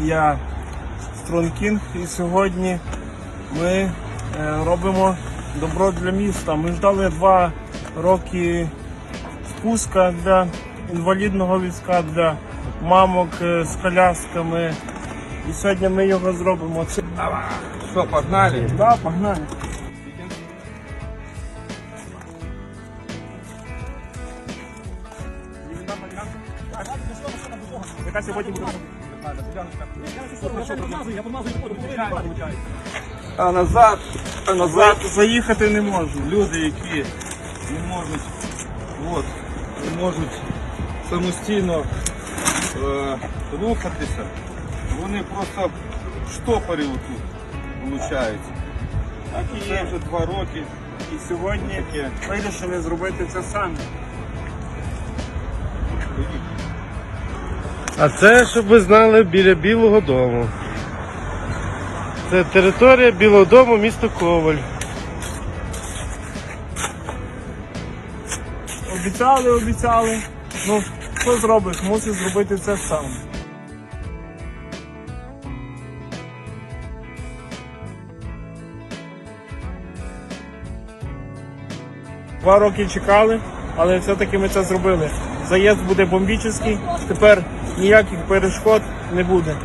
Я Стронкінг і сьогодні ми е, робимо добро для міста. Ми ждали два роки спуска для інвалідного візка, для мамок е, з колясками. І сьогодні ми його зробимо. Це... Что, погнали? Да, погнали. Яка сьогодні буде? А назад, а назад. Заїхати не можу. Люди, які не можуть, от, не можуть самостійно е, рухатися, вони просто в штопорі отут виходить. Так і Це є. вже два роки. І сьогодні вирішили зробити це самі. А це, щоб ви знали, біля Білого дому. Це територія Білого дому, місто Коваль. Обіцяли, обіцяли. Ну, що зробиш? Мусить зробити це сам. Два роки чекали, але все-таки ми це зробили. Заїзд буде бомбічний, тепер ніяких перешкод не буде.